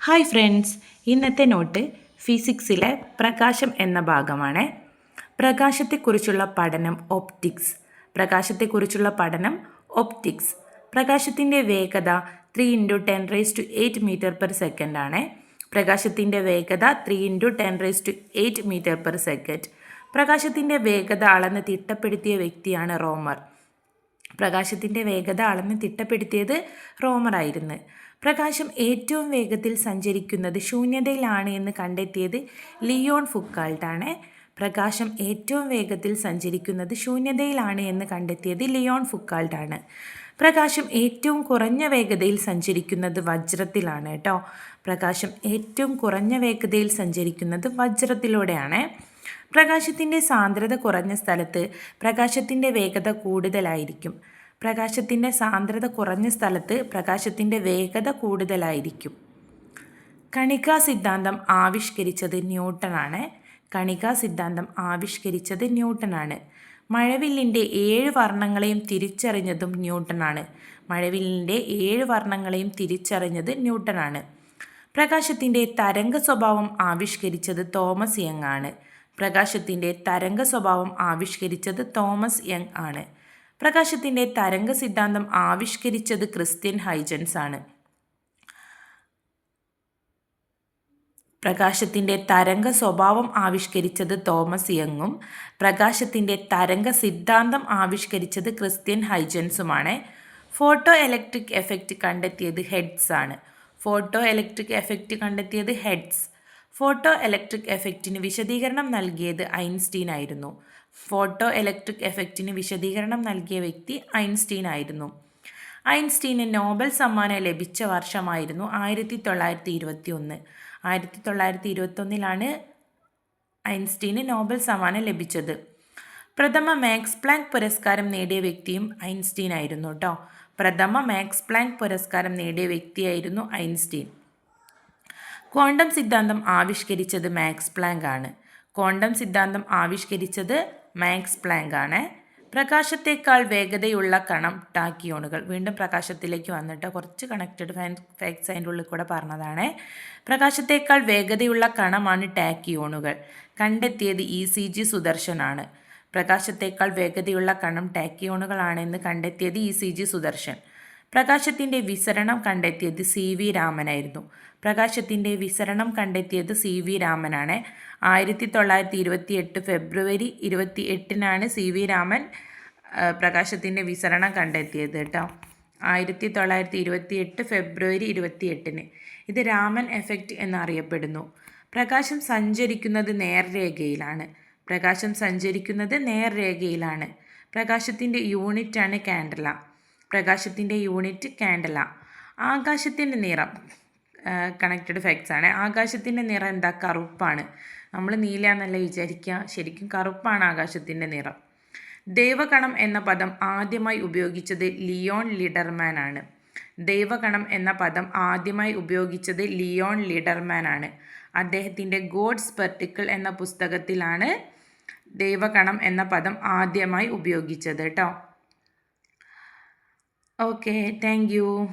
Hi friends ഇന്നത്തെ note ഫിസിക്സിലെ പ്രകാശം എന്ന ഭാഗമാണ്. പ്രകാശത്തെക്കുറിച്ചുള്ള പഠനം ഒപ്റ്റിക്സ്. പ്രകാശത്തെക്കുറിച്ചുള്ള പഠനം ഒപ്റ്റിക്സ്. പ്രകാശത്തിന്റെ വേഗത three into ten raise to eight metre per second ആണ്. പ്രകാശത്തിന്റെ വേഗത three into ten raise to eight metre per second പ്രകാശത്തിന്റെ വേഗത അളന്ന് തിട്ടപ്പെടുത്തിയ വ്യക്തിയാണ് റോമർ. പ്രകാശത്തിന്റെ വേഗത അളന്ന് തിട്ടപ്പെടുത്തിയത് റോമറായിരുന്നു. പ്രകാശം ഏറ്റവും വേഗത്തിൽ സഞ്ചരിക്കുന്നത് ശൂന്യതയിലാണ് എന്ന് കണ്ടെത്തിയത് ലിയോൺ ഫുക്കാൾട്ടാണ്. പ്രകാശം ഏറ്റവും വേഗത്തിൽ സഞ്ചരിക്കുന്നത് ശൂന്യതയിലാണ് എന്ന് കണ്ടെത്തിയത് ലിയോൺ ഫുക്കാൾട്ടാണ്. പ്രകാശം ഏറ്റവും കുറഞ്ഞ വേഗതയിൽ സഞ്ചരിക്കുന്നത് വജ്രത്തിലാണ് കേട്ടോ. പ്രകാശം ഏറ്റവും കുറഞ്ഞ വേഗതയിൽ സഞ്ചരിക്കുന്നത് വജ്രത്തിലൂടെയാണ്. പ്രകാശത്തിന്റെ സാന്ദ്രത കുറഞ്ഞ സ്ഥലത്ത് പ്രകാശത്തിന്റെ വേഗത കൂടുതലായിരിക്കും. പ്രകാശത്തിന്റെ സാന്ദ്രത കുറഞ്ഞ സ്ഥലത്ത് പ്രകാശത്തിന്റെ വേഗത കൂടുതലായിരിക്കും. കണികാ സിദ്ധാന്തം ആവിഷ്കരിച്ചത് ന്യൂട്ടനാണ്. കണികാ സിദ്ധാന്തം ആവിഷ്കരിച്ചത് ന്യൂട്ടനാണ്. മഴവില്ലിന്റെ ഏഴ് വർണങ്ങളെയും തിരിച്ചറിഞ്ഞതും ന്യൂട്ടനാണ്. മഴവില്ലിന്റെ ഏഴ് വർണങ്ങളെയും തിരിച്ചറിഞ്ഞത് ന്യൂട്ടനാണ്. പ്രകാശത്തിന്റെ തരംഗ സ്വഭാവം ആവിഷ്കരിച്ചത് തോമസ് യങ് ആണ് പ്രകാശത്തിന്റെ തരംഗ സ്വഭാവം ആവിഷ്കരിച്ചത് തോമസ് യങ് ആണ്. പ്രകാശത്തിന്റെ തരംഗ സിദ്ധാന്തം ആവിഷ്കരിച്ചത് ക്രിസ്ത്യൻ ഹൈജൻസ് ആണ്. പ്രകാശത്തിന്റെ തരംഗ സ്വഭാവം ആവിഷ്കരിച്ചത് തോമസ് യങ്ങും പ്രകാശത്തിന്റെ തരംഗ സിദ്ധാന്തം ആവിഷ്കരിച്ചത് ക്രിസ്ത്യൻ ഹൈജൻസുമാണ്. ഫോട്ടോ ഇലക്ട്രിക് എഫക്റ്റ് കണ്ടെത്തിയത് ഹെഡ്സ് ആണ്. ഫോട്ടോ ഇലക്ട്രിക് എഫക്റ്റ് കണ്ടെത്തിയത് ഹെഡ്സ്. ഫോട്ടോ ഇലക്ട്രിക് എഫക്റ്റിന് വിശദീകരണം നൽകിയത് ഐൻസ്റ്റീൻ ആയിരുന്നു ഫോട്ടോ ഇലക്ട്രിക് എഫക്റ്റിന് വിശദീകരണം നൽകിയ വ്യക്തി ഐൻസ്റ്റീൻ ആയിരുന്നു ഐൻസ്റ്റീന് നോബൽ സമ്മാനം ലഭിച്ച വർഷമായിരുന്നു ആയിരത്തി തൊള്ളായിരത്തി ഇരുപത്തി ഒന്ന് ആയിരത്തി തൊള്ളായിരത്തി ഇരുപത്തൊന്നിലാണ് ഐൻസ്റ്റീന് നോബൽ സമ്മാനം ലഭിച്ചത്. പ്രഥമ മാക്സ് പ്ലാങ്ക് പുരസ്കാരം നേടിയ വ്യക്തിയും ഐൻസ്റ്റീൻ ആയിരുന്നു കേട്ടോ പ്രഥമ മാക്സ് പ്ലാങ്ക് പുരസ്കാരം നേടിയ വ്യക്തിയായിരുന്നു ഐൻസ്റ്റീൻ. ക്വാണ്ടം സിദ്ധാന്തം ആവിഷ്കരിച്ചത് മാക്സ് പ്ലാങ്ക് ആണ്. ക്വാണ്ടം സിദ്ധാന്തം ആവിഷ്കരിച്ചത് മാക്സ് പ്ലാങ്ക് ആണ്. പ്രകാശത്തേക്കാൾ വേഗതയുള്ള കണം ടാക്കിയോണുകൾ. വീണ്ടും പ്രകാശത്തിലേക്ക് വന്നിട്ട് കുറച്ച് കണക്റ്റഡ് ഫാക്ട്സ് അതിന്റെ ഉള്ളിൽ കൂടെ പറഞ്ഞതാണ്. പ്രകാശത്തേക്കാൾ വേഗതയുള്ള കണമാണ് ടാക്കിയോണുകൾ. കണ്ടെത്തിയത് ഇ സി ജി സുദർശനാണ് പ്രകാശത്തേക്കാൾ വേഗതയുള്ള കണം ടാക്കിയോണുകളാണെന്ന് കണ്ടെത്തിയത് ഇ സി ജി സുദർശൻ. പ്രകാശത്തിന്റെ വിസരണം കണ്ടെത്തിയത് സി വി രാമനായിരുന്നു. പ്രകാശത്തിന്റെ വിസരണം കണ്ടെത്തിയത് സി വി രാമനാണ്. ആയിരത്തി തൊള്ളായിരത്തി ഇരുപത്തി എട്ട് ഫെബ്രുവരി ഇരുപത്തി എട്ടിനാണ് സി വി രാമൻ പ്രകാശത്തിന്റെ വിസരണം കണ്ടെത്തിയത് കേട്ടോ. ആയിരത്തി തൊള്ളായിരത്തി ഇരുപത്തി എട്ട് ഫെബ്രുവരി ഇരുപത്തി എട്ടിന് ഇത് രാമൻ എഫക്റ്റ് എന്നറിയപ്പെടുന്നു. പ്രകാശം സഞ്ചരിക്കുന്നത് നേർരേഖയിലാണ്. പ്രകാശം സഞ്ചരിക്കുന്നത് നേർരേഖയിലാണ്. പ്രകാശത്തിന്റെ യൂണിറ്റാണ് കാൻഡല. പ്രകാശത്തിന്റെ യൂണിറ്റ് കാൻഡല. ആകാശത്തിന്റെ നിറം കണക്റ്റഡ് ഫാക്ട്സ് ആണ്. ആകാശത്തിന്റെ നിറം എന്താ? കറുപ്പാണ്. നമ്മൾ നീല എന്നല്ല വിചാരിക്കുക ശരിക്കും കറുപ്പാണ് ആകാശത്തിന്റെ നിറം. ദൈവകണം എന്ന പദം ആദ്യമായി ഉപയോഗിച്ചത് ലിയോൺ ലിഡർമാൻ ആണ് ദൈവകണം എന്ന പദം ആദ്യമായി ഉപയോഗിച്ചത് ലിയോൺ ലിഡർമാൻ ആണ് അദ്ദേഹത്തിന്റെ ഗോഡ്സ് പെർട്ടിക്കിൾ എന്ന പുസ്തകത്തിലാണ് ദൈവകണം എന്ന പദം ആദ്യമായി ഉപയോഗിച്ചത് കേട്ടോ Okay, thank you.